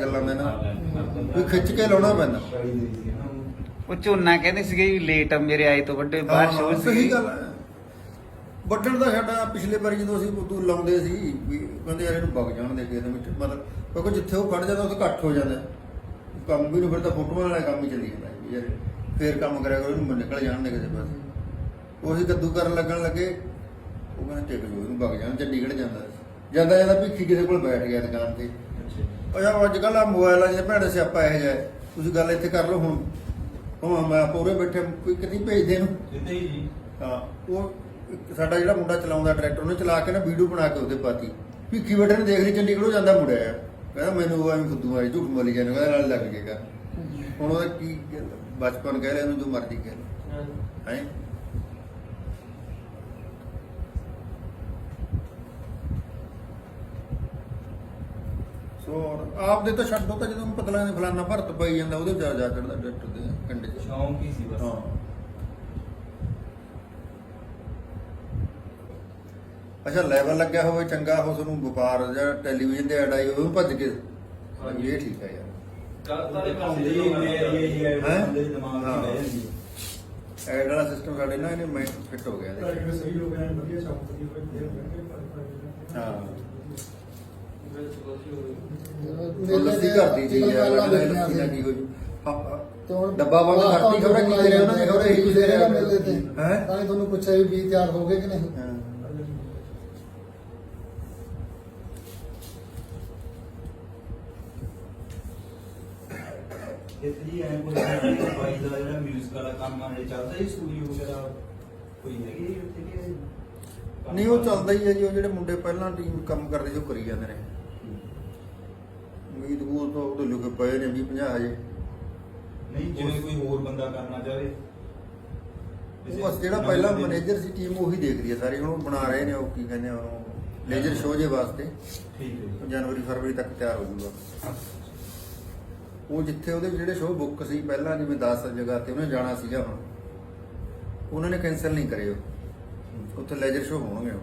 ਗੱਲਾਂ ਦਾ ਨਾ। ਵੀ ਖਿੱਚ ਕੇ ਲਾਉਣਾ ਪੈਂਦਾ। ਉਹ ਝੋਨਾ ਕਹਿੰਦੇ ਸੀਗੇ ਵੀ ਲੇਟ ਮੇਰੇ ਆਏ ਤੋਂ ਵੱਡੇ ਹੋ ਹਾਂ, ਸੀ ਸਹੀ ਗੱਲ ਹੈ ਵੱਢਣ ਦਾ ਸਾਡਾ ਪਿਛਲੇ ਵਾਰੀ ਜਦੋਂ ਅਸੀਂ ਉਦੋਂ ਲਾਉਂਦੇ ਸੀ ਵੀ ਕਹਿੰਦੇ ਯਾਰ ਇਹਨੂੰ ਵਗ ਜਾਣ ਦੇ ਕੇ ਇਹਦੇ ਵਿੱਚ। ਮਤਲਬ ਕਿਉਂਕਿ ਜਿੱਥੇ ਉਹ ਕੱਢ ਜਾਂਦਾ ਉੱਥੇ ਘੱਟ ਹੋ ਜਾਂਦਾ। ਕੰਮ ਵੀ ਨੂੰ ਫਿਰ ਤਾਂ ਫੋਟੋਆਂ ਵਾਲਾ ਕੰਮ ਹੀ ਚੱਲੀ ਜਾਂਦਾ ਵੀ ਯਾਰ ਫੇਰ ਕੰਮ ਕਰਿਆ ਕਰੋ ਇਹਨੂੰ ਨਿਕਲ ਜਾਣ ਦੇ ਕਿਸੇ ਪਾਸੇ ਉਹੀ ਕੱਦੂ ਕਰਨ ਲੱਗਣ ਲੱਗੇ ਉਹ ਕਹਿੰਦਾ ਟਿਕ ਜੋ ਇਹਨੂੰ ਵਗ ਜਾਣ ਚੰਡੀਗੜ੍ਹ ਜਾਂਦਾ। ਜਾਂਦਾ ਜਾਂਦਾ ਭਿੱਖੀ ਕਿਸੇ ਕੋਲ ਬੈਠ ਗਿਆ ਦੁਕਾਨ ਤੇ। ਉਹ ਯਾਰ ਅੱਜ ਕੱਲ੍ਹ ਆ ਮੋਬਾਈਲਾਂ 'ਚ ਭੈੜੇ ਸਿਆਪਾ ਇਹ ਜਾਏ ਤੁਸੀਂ ਗੱਲ ਇੱਥੇ ਕਰ ਲਓ ਹੁਣ। ਹੁਣ ਮੈਂ ਪੂਰੇ ਬੈਠੇ ਕੋਈ ਕਿਤੇ ਭੇਜਦੇ ਨੂੰ ਜਿੱਤੇ ਹੀ ਜੀ। ਹਾਂ ਉਹ ਸਾਡਾ ਜਿਹੜਾ ਮੁੰਡਾ ਚਲਾਉਂਦਾ ਟਰੈਕਟਰ ਉਹਨੇ ਚਲਾ ਕੇ ਨਾ ਵੀਡੀਓ ਬਣਾ ਕੇ ਉਹਦੇ ਪਾਤੀ। ਭਿੱਖੀ ਬੈਠੇ ਨੇ ਦੇਖ ਲਈ ਚੰਡੀਗੜ੍ਹੋਂ ਜਾਂਦਾ ਮੁੰਡਿਆ ਆ ਕਹਿੰਦਾ ਮੈਨੂੰ ਉਹ ਐਵੇਂ ਫੁੱਦੂ ਮਾਰੀ ਝੂਠ ਬੋਲੀ ਜਾਂਦੇ ਕਹਿੰਦਾ ਨਾਲ ਲੱਗ ਜਾਏਗਾ ਹੁਣ ਉਹਦਾ ਕੀ ਬਚਪਨ ਕਹਿ ਰਿਹਾ ਇਹਨੂੰ ਜੋ ਮਰਜ਼ੀ ਕਹਿ ਲੈ। ਹੈ? ਸੋ ਆਪ ਦੇ ਤਾਂ ਛੱਡੋ ਤਾਂ ਜਦੋਂ ਪਤਾ ਲੱਗਦਾ ਫਲਾਨਾ ਭਰਤ ਪਈ ਜਾਂਦਾ ਉਹਦੇ ਜਾ ਜਾ ਚੜਦਾ ਡਾਕਟਰ ਦੇ ਕੰਡੇ 'ਚ। ਸ਼ੌਂਕ ਹੀ ਸੀ ਬਸ। ਹਾਂ। ਅੱਛਾ ਲੈਵਲ ਲੱਗਿਆ ਹੋਵੇ ਚੰਗਾ ਹੋ ਤੁਹਾਨੂੰ ਵਪਾਰ ਜਾਂ ਟੈਲੀਵਿਜ਼ਨ ਤੇ ਐਡ ਆਈ ਹੋਵੇ ਉਹਨੂੰ ਭੱਜ ਕੇ। ਹਾਂਜੀ। ਇਹ ਠੀਕ ਹੈ ਯਾਰ। ਗਲਤ ਵਾਲੇ ਪਾਸੇ ਇਹ ਜਦੋਂ ਇਹ ਇਹ ਇਹ ਹੈਂ? ਬੰਦੇ ਦੇ ਦਿਮਾਗ ਹਾਂ। ਵਿੱਚ ਬਹਿ ਜਾਂਦੀ ਹੈ ਐਡ ਵਾਲਾ ਸਿਸਟਮ ਸਾਡੇ ਨਾਲ ਇਹਨੇ ਮੈਂ ਫਿੱਟ ਹੋ ਗਿਆ ਸਹੀ ਲੋਕ ਐਨ ਵਧੀਆ ਵਧੀਆ ਵਧੀਆ ਕਰਕੇ ਹਾਂ। ਉਹ ਲੱਸੀ ਦੇ ਘਰ ਦੀ ਚੀਜ਼ ਹੈ ਗੱਲਾਂ ਲੱਸੀ ਵੇਖੀਆਂ ਦਾ ਸੀ। ਕੀ ਹੋਈ ਹਾਂ, ਹਾਂ। ਤੇ ਹੁਣ ਡੱਬਾ ਬੰਦ ਕਰਤੀ ਖਬਰ ਕੀ ਕਰਿਆ ਉਹਨਾਂ ਨੇ? ਖਬਰ ਇਹੀ ਕੁਝ ਰਿਹਾ ਮੇਲੇ ਤੇ? ਹੈ? ਤਾਂ ਹੀ ਤੁਹਾਨੂੰ ਪੁੱਛਿਆ ਵੀ ਬੀਜ ਤਿਆਰ ਹੋ ਗਏ ਕਿ ਨਹੀਂ? ਇਹ ਜੀ ਐ ਕੋਈ ਬਾਈ ਦਾ ਜਿਹੜਾ ਮਿਊਜ਼ਿਕ ਵਾਲਾ ਕੰਮ ਆ ਇਹ ਚੱਲਦਾ ਹੀ ਸਟੂਡੀਓ ਵਗੈਰਾ? ਕੋਈ ਹੈਗੀ ਹੈ ਉੱਥੇ ਕਿ? ਨਹੀਂ ਉਹ ਚੱਲਦਾ ਹੀ ਹੈ ਜੀ ਉਹ ਜਿਹੜੇ ਮੁੰਡੇ ਪਹਿਲਾਂ ਟੀਮ ਕੰਮ ਕਰਦੇ ਜੋ ਕਰੀ ਜਾਂਦੇ ਨੇ। ਉਹ ਤਾਂ ਉਹਦੇ ਲੁਕੇ ਪਏ ਨੇ 20 50 ਹਜੇ। ਨਹੀਂ ਜਿਵੇਂ ਕੋਈ ਹੋਰ ਬੰਦਾ ਕਰਨਾ ਚਾਹੇ। ਉਹ ਬਸ ਜਿਹੜਾ ਪਹਿਲਾਂ ਮੈਨੇਜਰ ਸੀ ਟੀਮ ਉਹੀ ਦੇਖਦੀ ਹੈ ਸਾਰੀ ਹੁਣ ਉਹ ਬਣਾ ਰਹੇ ਨੇ ਉਹ ਕੀ ਕਹਿੰਦੇ ਆ ਉਹ ਲੇਜ਼ਰ ਸ਼ੋਅ ਜੇ ਵਾਸਤੇ। ਠੀਕ ਹੈ ਜਨਵਰੀ ਫਰਵਰੀ ਤੱਕ ਤਿਆਰ ਹੋ ਜਾਊਗਾ ਉਹ ਜਿੱਥੇ ਉਹਦੇ ਜਿਹੜੇ ਸ਼ੋਅ ਬੁੱਕ ਸੀ ਪਹਿਲਾਂ ਜਿਵੇਂ 10 ਜਗ੍ਹਾ ਤੇ ਉਹਨੇ ਜਾਣਾ ਸੀਗਾ ਹੁਣ। ਉਹਨਾਂ ਨੇ ਕੈਨਸਲ ਨਹੀਂ ਕਰੇ ਉਹ। ਉੱਥੇ ਲੈਜਰ ਸ਼ੋਅ ਹੋਣਗੇ ਹੁਣ।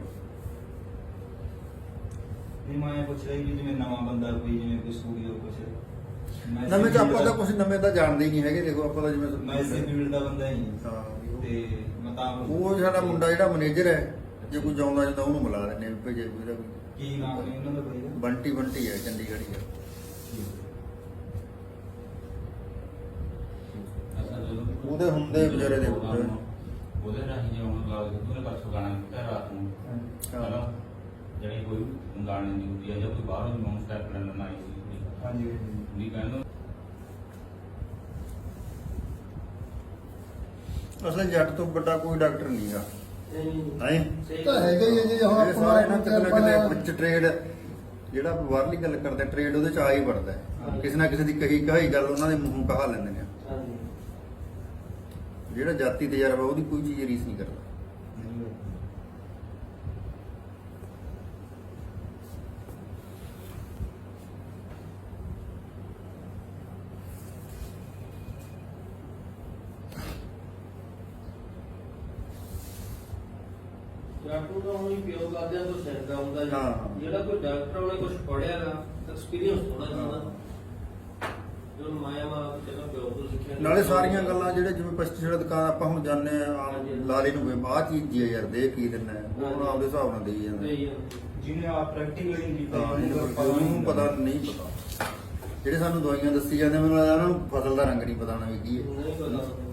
ਨਹੀਂ ਮੈਂ ਪੁੱਛ ਰਹੀ ਕਿ ਜਿਵੇਂ ਨਵਾਂ ਬੰਦਾ ਕੋਈ ਜਿਵੇਂ ਕੋਈ ਸਟੂਡੀਓ ਕੁਛ। ਨਵੇਂ ਤਾਂ ਆਪਾਂ ਤਾਂ ਕੁਝ ਨਵੇਂ ਤਾਂ ਜਾਣਦੇ ਹੀ ਨਹੀਂ ਹੈਗੇ ਦੇਖੋ ਆਪਾਂ ਤਾਂ ਜਿਵੇਂ ਮੈਂ ਇਸੇ ਫੀਲਡ ਦਾ ਬੰਦਾ ਹੀ ਹਾਂ। ਤੇ ਮੈਂ ਤਾਂ ਉਹ ਸਾਡਾ ਮੁੰਡਾ ਜਿਹੜਾ ਮੈਨੇਜਰ ਹੈ ਜੇ ਕੋਈ ਜਾਉਂਦਾ ਜਾਂਦਾ ਉਹਨੂੰ ਦਿੰਦੇ ਆ ਵੀ ਭੇਜੇ ਕੋਈ ਦਾ ਕੀ ਨਾਮ ਹੈ ਉਹਨਾਂ ਦਾ ਬਾਈ ਦਾ ਬੰਟੀ ਬੰਟੀ ਹੈ ਚੰਡੀਗੜ੍ਹ ਹੀ ਉਹਦੇ ਹੁੰਦੇ ਵਿਚਾਰੇ ਦੇ ਹੁੰਦੇ ਉਹਦੇ ਰਾਹੀਂ ਜੇ ਹੁਣ ਲਾ ਤੂੰ ਗਾਣਾ ਕੀਤਾ ਰਾਤ ਨੂੰ ਹਾਂ। ਚਲੋ ਜਿਹੜੀ ਗਾਣੇ ਦੀ ਹੁੰਦੀ ਹੈ ਜਾਂ ਕੋਈ ਬਾਹਰੋਂ ਨੌਨ ਸਟੈਪ ਲੈਣ ਆਈ ਸੀ ਹਾਂਜੀ ਨਹੀਂ ਕਹਿੰਦਾ ਅਸਲ ਜੱਟ ਤੋਂ ਵੱਡਾ ਕੋਈ ਡਾਕਟਰ ਨਹੀਂ ਗਾ ਨਹੀਂ ਤਾਂ ਹੈਗਾ ਹੀ ਹੈ ਜੀ ਹੁਣ ਆਪਣਾ ਸਾਰੇ ਨਾ ਕਿਤੇ ਨਾ ਕਿਤੇ ਆਪਾਂ- ਵਿੱਚ ਟ੍ਰੇਡ ਜਿਹੜਾ ਬਾਹਰਲੀ ਗੱਲ ਕਰਦੇ ਟ੍ਰੇਡ ਉਹਦੇ ਚ ਆ ਹੀ ਵੜਦਾ ਹੈ। ਹਾਂ। ਕਿਸੇ ਨਾ ਕਿਸੇ ਦੀ ਕਹੀ ਕਹਾਈ ਗੱਲ ਉਹਨਾਂ ਦੇ ਮੂੰਹੋਂ ਕਹਾ ਲੈਂਦੇ ਨੇ। ਜਿਹੜਾ ਜਾਤੀ ਤਜਰਬਾ ਉਹਦੀ ਕੋਈ ਚੀਜ਼ ਰੀਸ ਨਹੀਂ ਕਰਦਾ। ਡਾਕਟਰ ਦਾ ਹੁਣ ਪਿਓ ਕਰਦਿਆਂ ਤੋਂ ਸਿੱਖਦਾ ਹੁੰਦਾ ਜੀ। ਹਾਂ। ਜਿਹੜਾ ਕੋਈ ਡਾਕਟਰ ਉਹਨੇ ਕੁਝ ਪੜਿਆ ਨਾ ਐਕਸਪੀਰੀਅੰਸ ਥੋੜਾ ਜਿਹਾ ਹਾਂ। ਹੁੰਦਾ ਜੋ ਮਾਇਆ ਮਾ ਚਲੋ ਪਿਓ ਤੋਂ ਸਿੱਖਿਆ ਨਾਲੇ ਸਾਰੀਆਂ ਗੱਲਾਂ ਜਿਹੜੇ ਜਿਵੇਂ ਪੈਸਟੀਸਾਈਡ ਦੁਕਾਨ ਆਪਾਂ ਹੁਣ ਜਾਂਦੇ ਆ ਆਮ। ਲਾਲੇ ਨੂੰ ਵੀ ਆਹ ਚੀਜ਼ ਦੀ ਆ ਯਾਰ ਦੇ ਕੀ ਦਿੰਨਾ ਹੈ ਉਹ ਹੁਣ ਆਪਦੇ ਹਿਸਾਬ ਨਾਲ ਦੇਈ ਜਾਂਦੇ ਨਹੀਂ ਜਿਹਨੇ ਆ ਪ੍ਰੈਕਟੀਕਲੀ ਕੀਤਾ ਉਹਨੂੰ ਇਹਨੂੰ ਪਤਾ ਨਹੀਂ ਉਹਨੂੰ ਪਤਾ ਨਹੀਂ ਪਤਾ ਜਿਹੜੇ ਸਾਨੂੰ ਦਵਾਈਆਂ ਦੱਸੀ ਜਾਂਦੇ ਮੈਨੂੰ ਲੱਗਦਾ ਉਹਨਾਂ ਨੂੰ ਫਸਲ ਦਾ ਰੰਗ ਨਹੀਂ ਪਤਾ ਵੀ ਕੀ ਹੈ ਨਹੀਂ ਪਤਾ